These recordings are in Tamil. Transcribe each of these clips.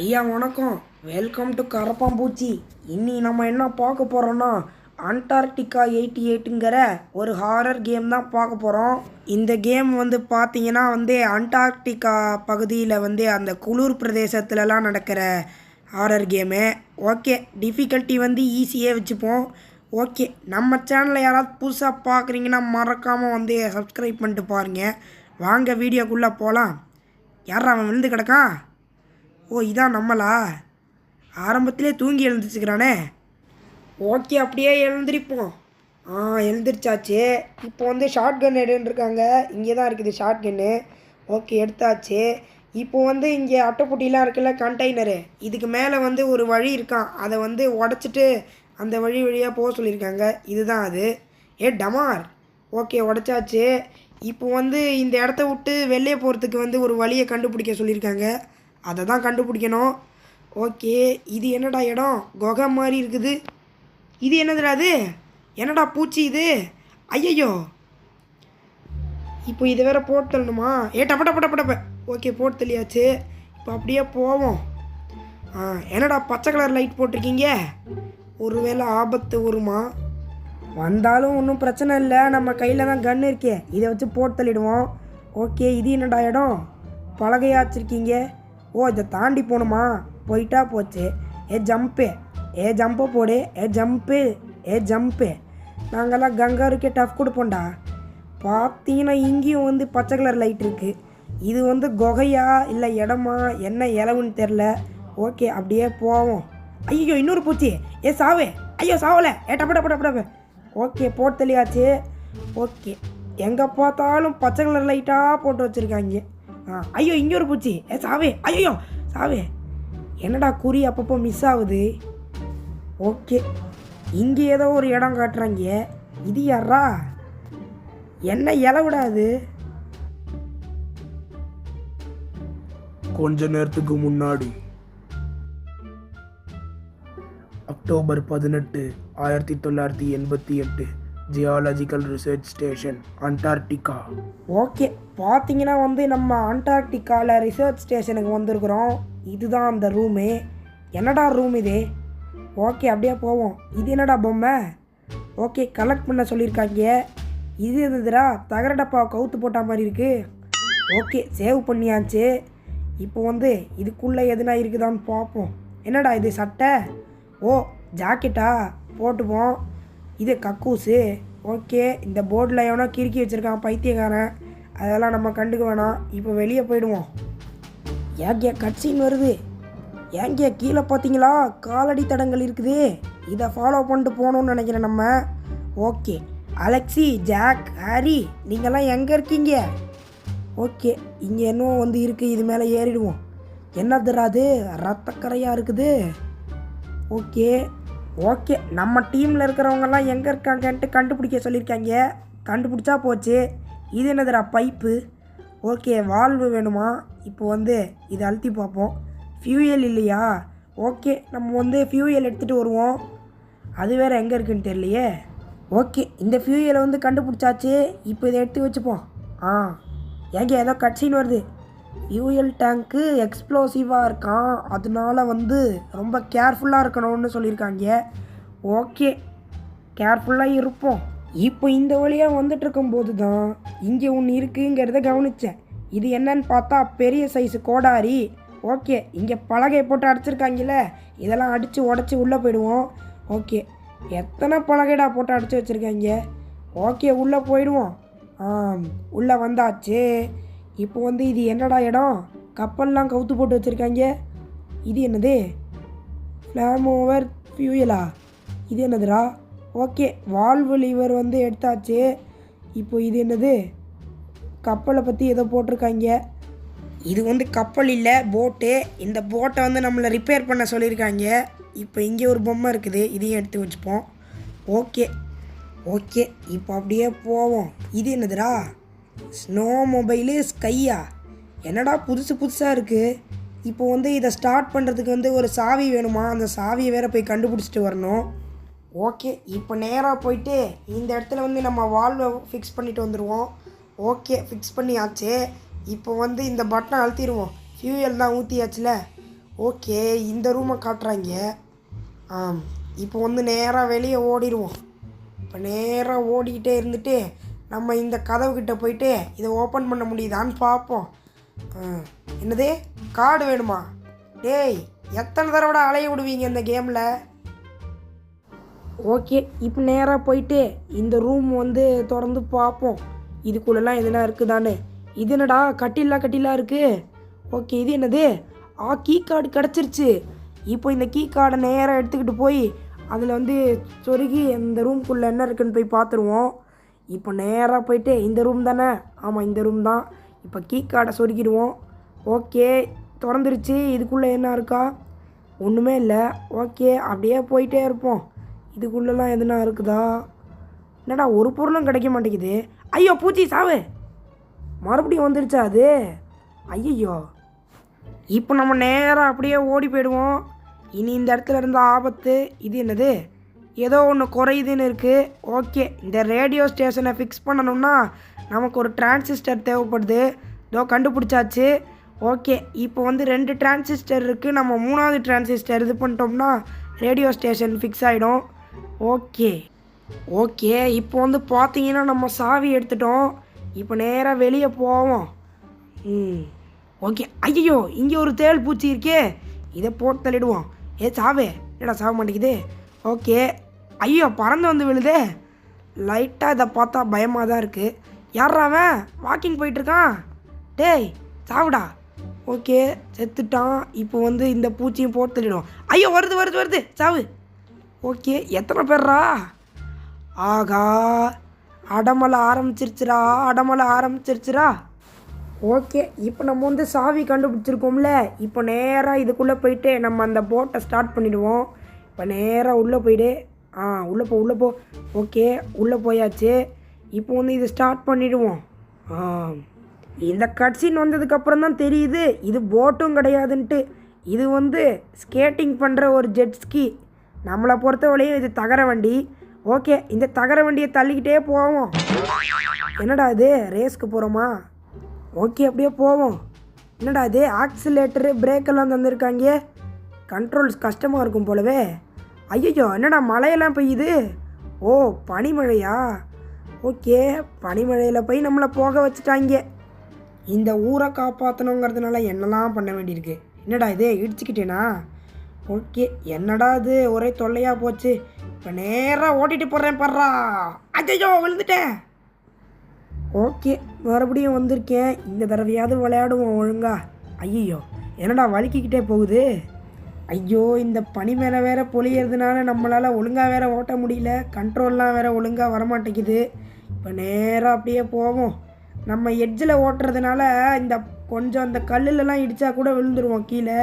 ஐயா வணக்கம். வெல்கம் டு கரப்பாம்பூச்சி இன்னி நம்ம என்ன பார்க்க போகிறோன்னா அண்டார்டிகா எயிட்டி எயிட்டுங்கிற ஒரு ஹாரர் கேம் தான் பார்க்க போகிறோம் இந்த கேம் வந்து பார்த்தீங்கன்னா வந்து அண்டார்டிகா பகுதியில் வந்து அந்த குளிர் பிரதேசத்துலலாம் நடக்கிற ஹாரர் கேமு ஓகே டிஃபிகல்ட்டி வந்து ஈஸியே வச்சுப்போம். ஓகே நம்ம சேனலை யாராவது புதுசாக பார்க்குறீங்கன்னா மறக்காமல் வந்து சப்ஸ்கிரைப் பண்ணிட்டு பாருங்கள் வாங்க வீடியோக்குள்ளே போகலாம். யார் அவன் விழுந்து கிடக்கான் ஓ இதான் நம்மளா? ஆரம்பத்திலே தூங்கி எழுந்துச்சுக்கிறானே ஓகே அப்படியே எழுந்திரிப்போம். ஆ எழுந்திரிச்சாச்சு. இப்போ வந்து ஷார்ட் கன் எடுன்றிருக்காங்க இங்கே தான் இருக்குது ஷார்ட் கன்னு ஓகே எடுத்தாச்சு. இப்போ வந்து இங்கே அட்டைப்பொட்டிலாம் இருக்குல்ல கண்டெய்னரு இதுக்கு மேலே வந்து ஒரு வழி இருக்கான். அதை வந்து உடச்சிட்டு அந்த வழி வழியாக போக சொல்லியிருக்காங்க. இதுதான் அது. ஏ டமார். ஓகே உடச்சாச்சு. இப்போ வந்து இந்த இடத்த விட்டு வெளியே போகிறதுக்கு வந்து ஒரு வழியை கண்டுபிடிக்க சொல்லியிருக்காங்க. அதை தான் கண்டுபிடிக்கணும். ஓகே இது என்னடா இடம்? குகை மாதிரி இருக்குது. இது என்னதுடா அது என்னடா பூச்சி இது? ஐயையோ! இப்போ இதை வேற போட்டு தள்ளணுமா? ஏ டப்ப டப்ப டப்ப டப்ப. ஓகே போட்டு தள்ளியாச்சு. இப்போ அப்படியே போவோம். ஆ என்னடா பச்சை கலர் லைட் போட்டிருக்கீங்க? ஒருவேளை ஆபத்து வருமா? வந்தாலும் ஒன்றும் பிரச்சனை இல்லை. நம்ம கையில் தான் கன் இருக்கே. இதை வச்சு போட்டு தள்ளிடுவோம். ஓகே இது என்னடா இடம்? பலகையாக வச்சுருக்கீங்க ஓ இதை தாண்டி போகணுமா? போயிட்டா போச்சு. ஏ ஜம்ப்பு ஏ ஜம்பை போடு. ஏ ஜம்ப்பு ஏ ஜம்ப்பு நாங்கள்லாம் கங்காருக்கே டஃப் கொடுப்போம்டா பார்த்தீங்கன்னா இங்கேயும் வந்து பச்சை கலர் லைட் இருக்குது இது வந்து குகையா இல்லை இடமா? என்ன இலவுன்னு தெரில ஓகே அப்படியே போவோம். ஐயோ இன்னொரு பூச்சி. ஏ சாவே. ஐயோ சாவலை. ஏ டப்ப டப்ப டப்ப டப்ப. ஓகே போட்டு ஓகே. எங்கே பார்த்தாலும் பச்சை கலர் லைட்டாக போட்டு வச்சுருக்காங்க. ஆ ஐயோ இங்கே ஒரு பூச்சி. ஏ சாவே ஐயோ சாவே. என்னடா குறி அப்பப்போ மிஸ் ஆகுது. ஓகே. இங்கே ஏதோ ஒரு இடம் காட்டுறாங்க. இது யாரா என்ன இலவிடாது கொஞ்ச நேரத்துக்கு முன்னாடி அக்டோபர் பதினெட்டு ஆயிரத்தி தொள்ளாயிரத்தி எண்பத்தி எட்டு geological research station Antarctica okay பார்த்தீங்கன்னா வந்து நம்ம அண்டார்டிகாவில் ரிசர்ச் ஸ்டேஷனுக்கு வந்திருக்கிறோம். இதுதான் அந்த ரூமு என்னடா ரூம் இது? ஓகே அப்படியே போவோம். இது என்னடா பொம்மை? ஓகே கலெக்ட் பண்ண சொல்லியிருக்காங்க. இது இருந்ததுடா தகர டப்பா கவுத்து போட்ட மாதிரி இருக்குது ஓகே சேவ் பண்ணியாச்சு. இப்போ வந்து இதுக்குள்ளே எதுனா இருக்குதான்னு பார்ப்போம். என்னடா இது சட்டை? ஓ ஜாக்கெட்டா? போட்டுப்போம். இது கக்கூஸு ஓகே. இந்த போர்டில் எவனோ கிறுக்கி வச்சுருக்கான் பைத்தியக்காரன். அதெல்லாம் நம்ம கண்டுக்க வேணாம். இப்போ வெளியே போயிடுவோம். ஏங்கிய கட்சின்னு வருது. ஏங்கிய கீழே பார்த்தீங்களா? காலடி தடங்கள் இருக்குது. இதை ஃபாலோ பண்ணிட்டு போகணும்னு நினைக்கிறேன் நம்ம. ஓகே. அலெக்ஸி ஜாக் ஹாரி நீங்கள்லாம் எங்கே இருக்கீங்க? ஓகே. இங்கே என்னவோ வந்து இருக்குது இது மேலே ஏறிடுவோம். என்ன தராது ரத்தக்கரையாக இருக்குது. ஓகே. ஓகே நம்ம டீமில் இருக்கிறவங்கெல்லாம் எங்கே இருக்காங்கன்ட்டு கண்டுபிடிக்க சொல்லியிருக்காங்க. கண்டுபிடிச்சா போச்சு. இது என்னதுடா பைப்பு? ஓகே வால்வு வேணுமா? இப்போ வந்து இதை அழுத்தி பார்ப்போம். ஃபியூயல் இல்லையா? ஓகே நம்ம வந்து ஃபியூயல் எடுத்துகிட்டு வருவோம். அது வேறு எங்கே இருக்குன்னு தெரியலையே. ஓகே இந்த ஃபியூயலை வந்து கண்டுபிடிச்சாச்சு. இப்போ இதை எடுத்து வச்சுப்போம். ஆ ஏங்க ஏதோ கட்சின்னு வருது. யூஎல் டேங்க்கு எக்ஸ்ப்ளோசிவாக இருக்கான். அதனால வந்து ரொம்ப கேர்ஃபுல்லாக இருக்கணும்னு சொல்லியிருக்காங்க. ஓகே கேர்ஃபுல்லாக இருப்போம். இப்போ இந்த வழியாக வந்துட்டுருக்கும்போது தான் இங்கே ஒன்று இருக்குங்கிறத கவனித்தேன் இது என்னன்னு பார்த்தா பெரிய சைஸு கோடாரி. ஓகே இங்கே பலகை போட்டு அடிச்சிருக்காங்கல்ல இதெல்லாம் அடித்து உடச்சி உள்ளே போயிடுவோம். ஓகே எத்தனை பலகைடா போட்டு அடித்து வச்சுருக்காங்க? ஓகே உள்ளே போயிடுவோம். ஆ உள்ளே வந்தாச்சு. இப்போ வந்து இது என்னடா இடம்? கப்பல்லாம் கவுத்து போட்டு வச்சுருக்காங்க. இது என்னது? ஃப்ளாம் ஓவர் ஃபியூயலா இது என்னதுடா? ஓகே வால்வு லிவர் வந்து எடுத்தாச்சு. இப்போ இது என்னது? கப்பலை பற்றி ஏதோ போட்டிருக்காங்க. இது வந்து கப்பல் இல்லை போட்டு இந்த போட்டை வந்து நம்மளை ரிப்பேர் பண்ண சொல்லியிருக்காங்க. இப்போ இங்கே ஒரு பொம்மை இருக்குது இதையும் எடுத்து வச்சுப்போம். ஓகே ஓகே இப்போ அப்படியே போவோம். இது என்னதுடா? ஸ்னோ மொபைலு ஸ்கையா என்னடா புதுசு புதுசாக இருக்குது இப்போ வந்து இதை ஸ்டார்ட் பண்ணுறதுக்கு வந்து ஒரு சாவி வேணுமா? அந்த சாவியை வேற போய் கண்டுபிடிச்சிட்டு வரணும். ஓகே இப்போ நேராக போயிட்டு இந்த இடத்துல வந்து நம்ம வால்வை ஃபிக்ஸ் பண்ணிட்டு வந்துடுவோம் ஓகே ஃபிக்ஸ் பண்ணியாச்சு. இப்போ வந்து இந்த பட்டனை அழுத்திடுவோம். ஃபியூயல் தான் ஊற்றியாச்சுல ஓகே இந்த ரூமை காட்டுறாங்க. ஆம் இப்போ வந்து நேராக வெளியே ஓடிடுவோம். இப்போ நேராக ஓடிக்கிட்டே இருந்துட்டு நம்ம இந்த கதவுக்கிட்ட போயிட்டு இதை ஓப்பன் பண்ண முடியுதான்னு பார்ப்போம். என்னது? கார்டு வேணுமா? டேய் எத்தனை தடவை அலைய விடுவீங்க இந்த கேமில் ஓகே இப்போ நேராக போயிட்டு இந்த ரூம் வந்து திறந்து பார்ப்போம். இதுக்குள்ளெல்லாம் எதுனா இருக்குதான்னு. இது என்னடா கட்டிலா கட்டிலா இருக்குது ஓகே இது என்னது? ஆ கீ கார்டு கிடச்சிருச்சு. இப்போ இந்த கீ கார்டை நேராக எடுத்துக்கிட்டு போய் அதில் வந்து சொருகி இந்த ரூம்குள்ளே என்ன இருக்குன்னு போய் பார்த்துருவோம். இப்போ நேராக போயிட்டு இந்த ரூம் தானே? ஆமாம் இந்த ரூம் தான். இப்போ கீ கார்டை சொருக்கிடுவோம். ஓகே திறந்துருச்சு. இதுக்குள்ளே என்ன இருக்கா? ஒன்றுமே இல்லை. ஓகே அப்படியே போயிட்டே இருப்போம். இதுக்குள்ளெல்லாம் எதுனா இருக்குதா? என்னடா ஒரு பொருளும் கிடைக்க மாட்டேங்குது. ஐயோ பூச்சி சாவு. மறுபடியும் வந்துருச்சா அது? ஐயையோ. இப்போ நம்ம நேராக அப்படியே ஓடி போயிடுவோம். இனி இந்த இடத்துல இருந்த ஆபத்து. இது என்னது? ஏதோ ஒன்று குறையுதுன்னு இருக்குது ஓகே இந்த ரேடியோ ஸ்டேஷனை ஃபிக்ஸ் பண்ணணும்னா நமக்கு ஒரு டிரான்சிஸ்டர் தேவைப்படுது. இதோ கண்டுபிடிச்சாச்சு. ஓகே இப்போ வந்து ரெண்டு டிரான்சிஸ்டர் இருக்குது நம்ம மூணாவது டிரான்சிஸ்டர் இது பண்ணிட்டோம்னா ரேடியோ ஸ்டேஷன் ஃபிக்ஸ் ஆகிடும் ஓகே ஓகே இப்போ வந்து பார்த்தீங்கன்னா நம்ம சாவி எடுத்துட்டோம். இப்போ நேராக வெளியே போவோம். ம் ஓகே. ஐயோ இங்கே ஒரு தேள் பூச்சி இருக்கே. இதை போட்டு தள்ளிடுவோம் ஏ சாவே என்னடா சாக மாட்டேங்குது? ஓகே. ஐயோ பறந்து வந்து விழுதே. லைட்டாக இதை பார்த்தா பயமாக தான் இருக்குது யாரா அவன்? வாக்கிங் போயிட்டுருக்கான். டேய் சாவுடா. ஓகே செத்துட்டான். இப்போ வந்து இந்த பூச்சியும் போட்டு தள்ளிடுவோம் ஐயோ வருது வருது வருது. சாவு. ஓகே எத்தனை பேர்ரா ஆகா அடமலை ஆரம்பிச்சிருச்சுடா அடமலை ஆரம்பிச்சிருச்சுரா ஓகே இப்போ நம்ம வந்து சாவி கண்டுபிடிச்சிருக்கோம்ல. இப்போ நேராக இதுக்குள்ளே போயிட்டு நம்ம அந்த போட்டை ஸ்டார்ட் பண்ணிவிடுவோம் இப்போ நேராக உள்ளே போயிடு. ஆ உள்ளே போ உள்ளே போ. ஓகே உள்ளே போயாச்சு. இப்போ வந்து இது ஸ்டார்ட் பண்ணிவிடுவோம் ஆ இந்த கட்சின் வந்ததுக்கப்புறம் தான் தெரியுது. இது போட்டும் கிடையாதுன்ட்டு. இது வந்து ஸ்கேட்டிங் பண்ணுற ஒரு ஜெட்ஸ்கி நம்மளை பொறுத்தவரையும் இது தகர வண்டி. ஓகே இந்த தகர வண்டியை தள்ளிக்கிட்டே போவோம். என்னடா இது? ரேஸ்க்கு போகிறோமா ஓகே அப்படியே போவோம். என்னடா இது? ஆக்சிலேட்டரு பிரேக்கெல்லாம் தந்திருக்காங்க. கண்ட்ரோல்ஸ் கஷ்டமாக இருக்கும் போலவே. ஐயோ என்னடா மழையெல்லாம் பெய்யுது? ஓ பனிமழையா? ஓகே பனிமழையில் போய் நம்மளை போக வச்சுட்டாங்க. இந்த ஊரை காப்பாற்றணுங்கிறதுனால என்னெல்லாம் பண்ண வேண்டியிருக்கு? என்னடா இது இடிச்சுக்கிட்டேனா? ஓகே என்னடா இது ஒரே தொல்லையாக போச்சு. இப்போ நேராக ஓட்டிட்டு போடுறேன் படுறா அஜயோ விழுந்துட்டேன். ஓகே மறுபடியும் வந்திருக்கேன். இந்த தடவையாவது விளையாடுவோம் ஒழுங்கா. ஐயோ என்னடா வலிக்கிக்கிட்டே போகுது? ஐயோ இந்த பனி மேலே வேற பொழியறதுனால நம்மளால் ஒழுங்காக வேற ஓட்ட முடியல. கண்ட்ரோல்லாம் வேற ஒழுங்காக வரமாட்டேங்குது. இப்போ நேராக அப்படியே போவோம். நம்ம எட்ஜில் ஓட்டுறதுனால இந்த கொஞ்சம் அந்த கல்லுலலாம் இடித்தா கூட விழுந்துருவோம் கீழே.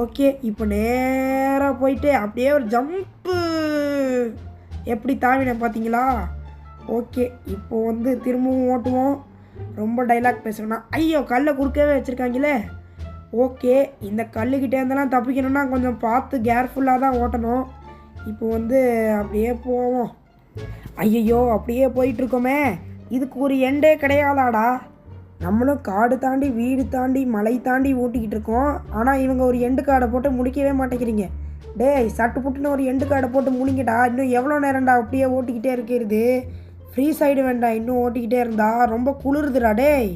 ஓகே இப்போ நேராக போயிட்டு அப்படியே ஒரு ஜம்ப்பு எப்படி தாவினேன் பார்த்தீங்களா ஓகே இப்போ வந்து திரும்பவும் ஓட்டுவோம். ரொம்ப டைலாக் பேசுகிறேன்னா ஐயோ கல்லை குறுக்கவே வச்சுருக்காங்களே. ஓகே இந்த கல்லுக்கிட்டே இருந்தெல்லாம் தப்பிக்கணும்னா கொஞ்சம் பார்த்து கேர்ஃபுல்லாக தான் ஓட்டணும். இப்போ வந்து அப்படியே போவோம். ஐயையோ அப்படியே போயிட்டுருக்கோமே. இதுக்கு ஒரு எண்டே கிடையாதாடா. நம்மளும் காடு தாண்டி வீடு தாண்டி மலை தாண்டி ஓட்டிக்கிட்டு இருக்கோம் ஆனால் இவங்க ஒரு எண்டு காடை போட்டு முடிக்கவே மாட்டேங்கிறீங்க. டேய் சட்டு புட்டுன்னு ஒரு எண்டு காடை போட்டு முடிங்கடா. இன்னும் எவ்வளோ நேரம்டா அப்படியே ஓட்டிக்கிட்டே இருக்கிறது? ஃப்ரீ சைடு வேண்டாம் இன்னும் ஓட்டிக்கிட்டே இருந்தா. ரொம்ப குளிருதுடா டேய்.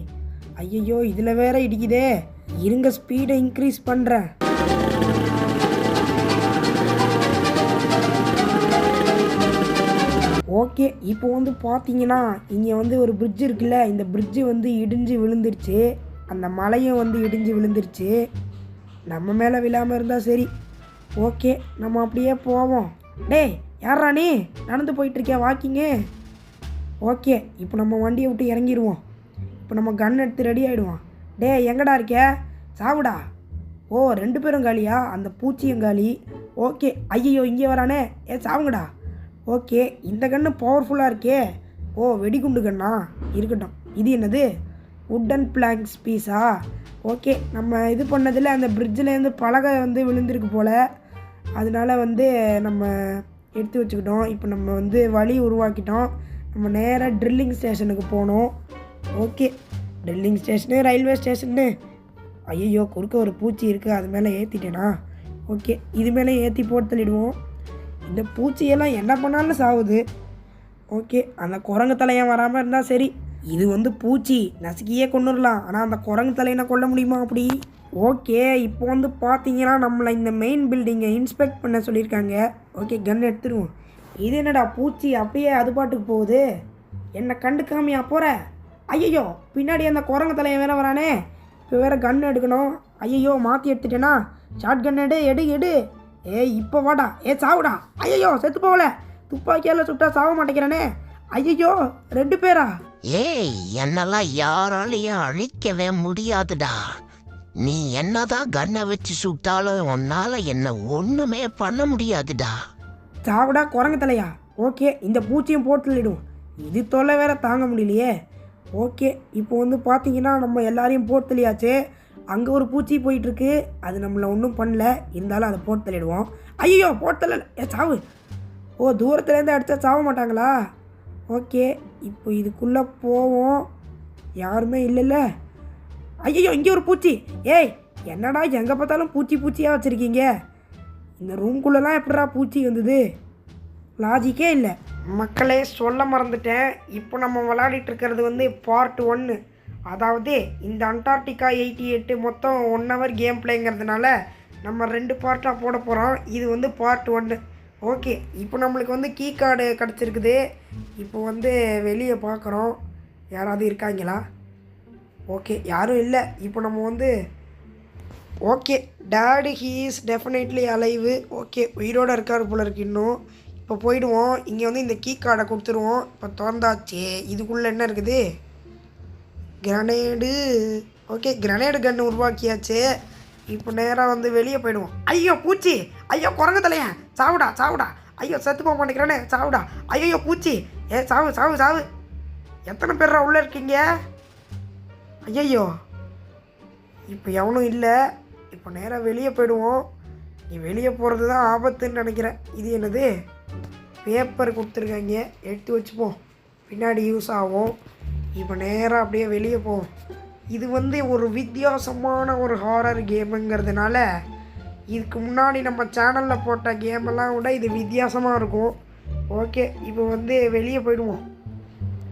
ஐயையோ இதில் வேற இடிக்குதே. இருங்க ஸ்பீடை இன்க்ரீஸ் பண்ணுறேன் ஓகே இப்போ வந்து பார்த்தீங்கன்னா இங்கே வந்து ஒரு பிரிட்ஜ் இருக்குல்ல இந்த பிரிட்ஜு வந்து இடிஞ்சு விழுந்துருச்சு. அந்த மலையும் வந்து இடிஞ்சு விழுந்துருச்சு. நம்ம மேலே விழாமல் இருந்தால் சரி. ஓகே நம்ம அப்படியே போவோம். டேய் யாரா நீ? நடந்து போயிட்டுருக்கியா வாக்கிங்கு ஓகே இப்போ நம்ம வண்டியை விட்டு இறங்கிடுவோம் இப்போ நம்ம கன் எடுத்து ரெடி ஆகிடுவோம் டேய் எங்கடா இருக்க சாவுடா. ஓ ரெண்டு பேரும் காலியா? அந்த பூச்சியும் காலி. ஓகே. ஐயையோ இங்கே வரானே. ஏ சாவுங்கடா. ஓகே. இந்த கன்று பவர்ஃபுல்லாக இருக்கே. ஓ வெடிகுண்டு கண்ணா? இருக்கட்டும். இது என்னது? உட்டன் பிளாங்க்ஸ் பீஸா ஓகே. நம்ம இது பண்ணதில் அந்த பிரிட்ஜிலேருந்து பலகை வந்து விழுந்திருக்கு போல். அதனால வந்து நம்ம எடுத்து வச்சுக்கிட்டோம். இப்போ நம்ம வந்து வழி உருவாக்கிட்டோம். நம்ம நேராக ட்ரில்லிங் ஸ்டேஷனுக்கு போகணும். ஓகே. டெல்லிங் ஸ்டேஷனு ரயில்வே ஸ்டேஷன்னு ஐயோ குறுக்க ஒரு பூச்சி இருக்குது அது மேலே ஏற்றிட்டேனா ஓகே இது மேலே ஏற்றி போட்டு தள்ளிடுவோம். இந்த பூச்சியெல்லாம் என்ன பண்ணாலும் சாவுது. ஓகே அந்த குரங்கு தலையன் வராமல் இருந்தால் சரி. இது வந்து பூச்சி நசுக்கியே கொண்டுடலாம் ஆனால் அந்த குரங்கு தலையனை கொல்ல முடியுமா அப்படி? ஓகே இப்போ வந்து பார்த்தீங்கன்னா நம்மளை இந்த மெயின் பில்டிங்கை இன்ஸ்பெக்ட் பண்ண சொல்லியிருக்காங்க. ஓகே கன் எடுத்துருவோம். இது என்னடா பூச்சி அப்படியே அது பாட்டுக்கு போகுது. என்னை கண்டுக்காமையா போகிற ஐயையோ பின்னாடி அந்த குரங்கு தலையன் வேற வரானே. இப்போ வேற கன் எடுக்கணும். ஐயையோ மாற்றி எடுத்துட்டேனா? ஷார்ட் கன் எடு எடு எடு. ஏய் இப்போ வாடா. ஏ சாவுடா. ஐயையோ செத்து போகல. துப்பாக்கியால் சுட்டா சாக மாட்டேங்கிறானே. ஐயையோ ரெண்டு பேரா? ஏய் என்னெல்லாம் யாராலையும் அழிக்கவே முடியாதுடா. நீ என்னதான் கண்ணை வச்சு சுட்டாலும் உன்னால என்ன ஒண்ணுமே பண்ண முடியாதுடா. சாவுடா குரங்கு தலையா? ஓகே இந்த பூச்சியும் போட்டுலிடும் இது தொல்லை வேற தாங்க முடியலையே. ஓகே இப்போ வந்து பார்த்தீங்கன்னா நம்ம எல்லாரையும் போட்டு தள்ளியாச்சு. அங்கே ஒரு பூச்சி போயிட்டுருக்கு. அது நம்மளை ஒன்றும் பண்ணல. இருந்தாலும் அதை போட்டு தள்ளிடுவோம். ஐயோ போட்டு தள்ளல. ஏ சாவு. ஓ தூரத்துலேருந்து அடித்தா சாவ மாட்டாங்களா? ஓகே இப்போ இதுக்குள்ளே போவோம். யாருமே இல்லைல்ல. ஐயோ இங்கே ஒரு பூச்சி. ஏய் என்னடா எங்கே பார்த்தாலும் பூச்சி பூச்சியாக வச்சுருக்கீங்க? இந்த ரூம்குள்ளெல்லாம் எப்படிடா பூச்சி வந்தது? லாஜிக்கே இல்லை. மக்களே சொல்ல மறந்துட்டேன். இப்போ நம்ம விளையாடிட்டு இருக்கிறது வந்து பார்ட் ஒன்று அதாவது இந்த அண்டார்டிகா எயிட்டி எட்டு மொத்தம் ஒன் ஹவர் கேம் பிளேங்கிறதுனால நம்ம ரெண்டு பார்ட்டாக போட போகிறோம் இது வந்து பார்ட் ஒன்று ஓகே இப்போ நம்மளுக்கு வந்து கீ கார்டு கிடச்சிருக்குது. இப்போ வந்து வெளியே பார்க்குறோம். யாராவது இருக்காங்களா? ஓகே யாரும் இல்லை. இப்போ நம்ம வந்து okay daddy he is definitely alive okay உயிரோட இருக்கார் போல இருக்கு இன்னும். இப்போ போயிடுவோம். இங்கே வந்து இந்த கீ கார்டை கொடுத்துருவோம். இப்போ திறந்தாச்சு. இதுக்குள்ளே என்ன இருக்குது? கிரனேடு ஓகே கிரனேடு கன்று உருவாக்கியாச்சு. இப்போ நேராக வந்து வெளியே போயிடுவோம். ஐயோ பூச்சி! ஐயோ குரங்கு தலையன் சாவுடா சாவுடா! ஐயோ செத்து போக மாட்டேங்கிறானே. சாவுடா! ஐயோ பூச்சி! ஏ சாவு சாவு சாவு! எத்தனை பேர் உள்ளே இருக்கீங்க? ஐயையோ! இப்போ எவனும் இல்லை. இப்போ நேராக வெளியே போயிடுவோம். நீ வெளியே போகிறது தான் ஆபத்துன்னு நினைக்கிறேன். இது என்னது? பேப்பர் கொடுத்துருக்காங்க. எடுத்து வச்சுப்போம். பின்னாடி யூஸ் ஆகும். இப்போ நேராக அப்படியே வெளியே போவோம் இது வந்து ஒரு வித்தியாசமான ஒரு ஹாரர் கேமுங்கிறதுனால இதுக்கு முன்னாடி நம்ம சேனலில் போட்ட கேமெல்லாம் விட இது வித்தியாசமாக இருக்கும். ஓகே இப்போ வந்து வெளியே போயிடுவோம்.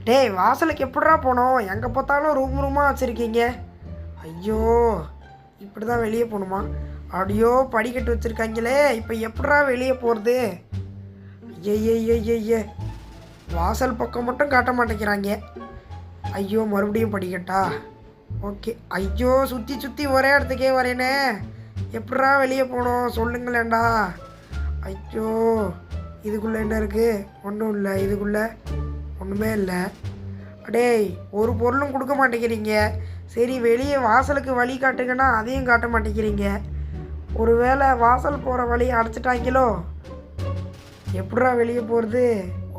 டேய் வாசலுக்கு எப்படா போனோம்? எங்கே பார்த்தாலும் ரூம் ரூமாக வச்சுருக்கீங்க. ஐயோ இப்படி தான் வெளியே போகணுமா? அப்படியோ படிக்கட்டு வச்சுருக்காங்களே. இப்போ எப்படா வெளியே போகிறது ஐயய்யய்யய்ய வாசல் பக்கம் மட்டும் காட்ட மாட்டேங்கிறாங்க. ஐயோ மறுபடியும் படிக்கட்டா? ஓகே. ஐயோ சுற்றி சுற்றி ஒரே இடத்துக்கே வரேனே. எப்படா வெளியே போகணும் சொல்லுங்களேன்டா. ஐயோ இதுக்குள்ளே என்ன இருக்குது ஒன்றும் இல்லை இதுக்குள்ளே ஒன்றுமே இல்லை. அடேய் ஒரு பொருளும் கொடுக்க மாட்டேங்கிறீங்க. சரி வெளியே வாசலுக்கு வழி காட்டுங்கன்னா அதையும் காட்ட மாட்டேங்கிறீங்க. ஒருவேளை வாசல் போகிற வழியை அடைச்சிட்டாங்களோ? எப்படா வெளியே போகிறது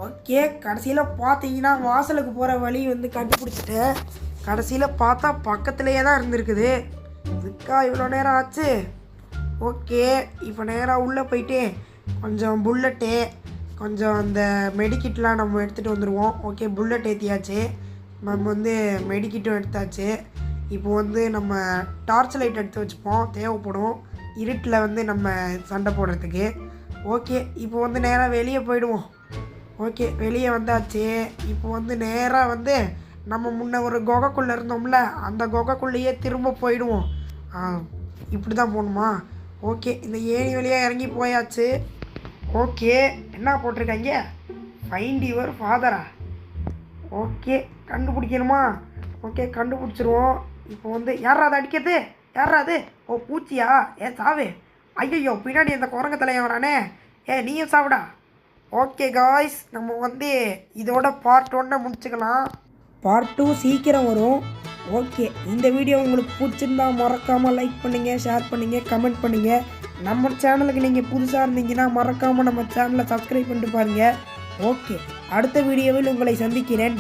ஓகே கடைசியில் பார்த்தீங்கன்னா வாசலுக்கு போகிற வழி வந்து கண்டுபிடிச்சிட்டேன் கடைசியில் பார்த்தா பக்கத்துலேயே தான் இருந்திருக்குது. இதுக்கா இவ்வளோ நேரம் ஆச்சு? ஓகே இப்போ நேராக உள்ளே போயிட்டு கொஞ்சம் புல்லட்டு கொஞ்சம் அந்த மெடிக்கிட்லாம் நம்ம எடுத்துகிட்டு வந்துடுவோம் ஓகே புல்லட் ஏற்றியாச்சு நம்ம வந்து மெடிக்கிட்டும் எடுத்தாச்சு. இப்போ வந்து நம்ம டார்ச் லைட் எடுத்து வச்சுப்போம். தேவைப்படும். இருட்டில் வந்து நம்ம சண்டை போடுறதுக்கு. ஓகே இப்போ வந்து நேராக வெளியே போயிடுவோம். ஓகே வெளியே வந்தாச்சு. இப்போ வந்து நேராக வந்து நம்ம முன்ன ஒரு குகைக்குள்ளே இருந்தோம்ல அந்த குகைக்குள்ளேயே திரும்ப போயிடுவோம். இப்படி தான் போகணுமா? ஓகே இந்த ஏணி வழியாக இறங்கி போயாச்சு. ஓகே என்ன போட்டிருக்காங்க? ஃபைண்ட் யுவர் ஃபாதரா ஓகே கண்டுபிடிக்கணுமா? ஓகே கண்டுபிடிச்சிருவோம். இப்போ வந்து யாரா அது அடிக்கிறது? யாரா அது? ஓ பூச்சியா? ஏ சாவே. ஐயோ பின்னாடி இந்த குரங்கு தலையன் வரானே. ஏ நீயும் சாப்பிடா ஓகே காய்ஸ் நம்ம வந்து இதோட பார்ட் ஒன்னை முடிச்சுக்கலாம். பார்ட் டூ சீக்கிரம் வரும். ஓகே இந்த வீடியோ உங்களுக்கு பிடிச்சிருந்தா மறக்காமல் லைக் பண்ணுங்கள் ஷேர் பண்ணுங்கள் கமெண்ட் பண்ணுங்கள் நம்ம சேனலுக்கு நீங்கள் புதுசாக இருந்தீங்கன்னா மறக்காமல் நம்ம சேனலை சப்ஸ்கிரைப் பண்ணிட்டு பாருங்கள் ஓகே அடுத்த வீடியோவில் உங்களை சந்திக்கிறேன்.